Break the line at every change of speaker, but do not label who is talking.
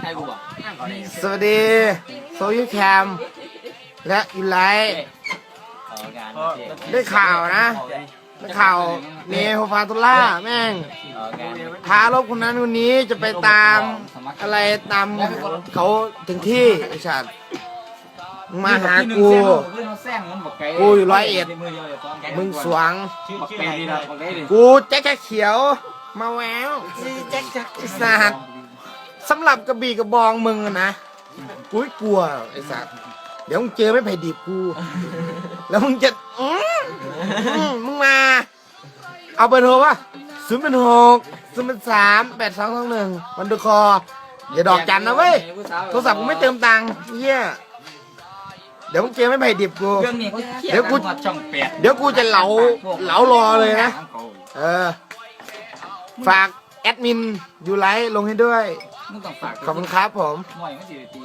ใครกูอะเอาเลย
สวัสดีโซยูแคมและอินไลท์
เอาการ
ได้ข่าวนะ ได้ข่าวเนโฮฟาตุล่าแม่ง
เอาการ
พาลบคนนั้นคนนี้จะไปตามอะไรตามเขาถึงที่ไอ้ชัดมึงมาหากู กูอยู่ร้อยเอ็ด มึงสวง
บักเปดีนะบักเปดี
กูแจ็คแจ็คเขียว มาแววแจ็คแจ็คไอ้สัตว์ สำหรับกระบี่กระบองมึงอะนะกูไม่กลัวไอ้สัตว์เดี๋ยวมึงเจอไม่ไผ่ดิบกู แล้วมึงจะอื้ออื้อมึงมา เอาเบอร์โทรป่ะศูนย์เป็นหกศูนย์เป็นสามแปดสองสองหนึ่งวันดูคออย่าดอกจันนะเว้ย โทรศัพท์กูไม่เติมตังค์เหี้ยเดี๋ยวมึงเจอไม่ไผ่ดิบกู
เรื่องนี้เขาเดี๋
ยวกู
กันช่องแปด
เดี๋ยวกูจะเหลาเหลารอเลยนะ เออ ฝากแอดมินยูไลท์ลงให้ด้วย
มึงต้องฝาก
ขอบคุณครับผม
หน่อยมันสิตี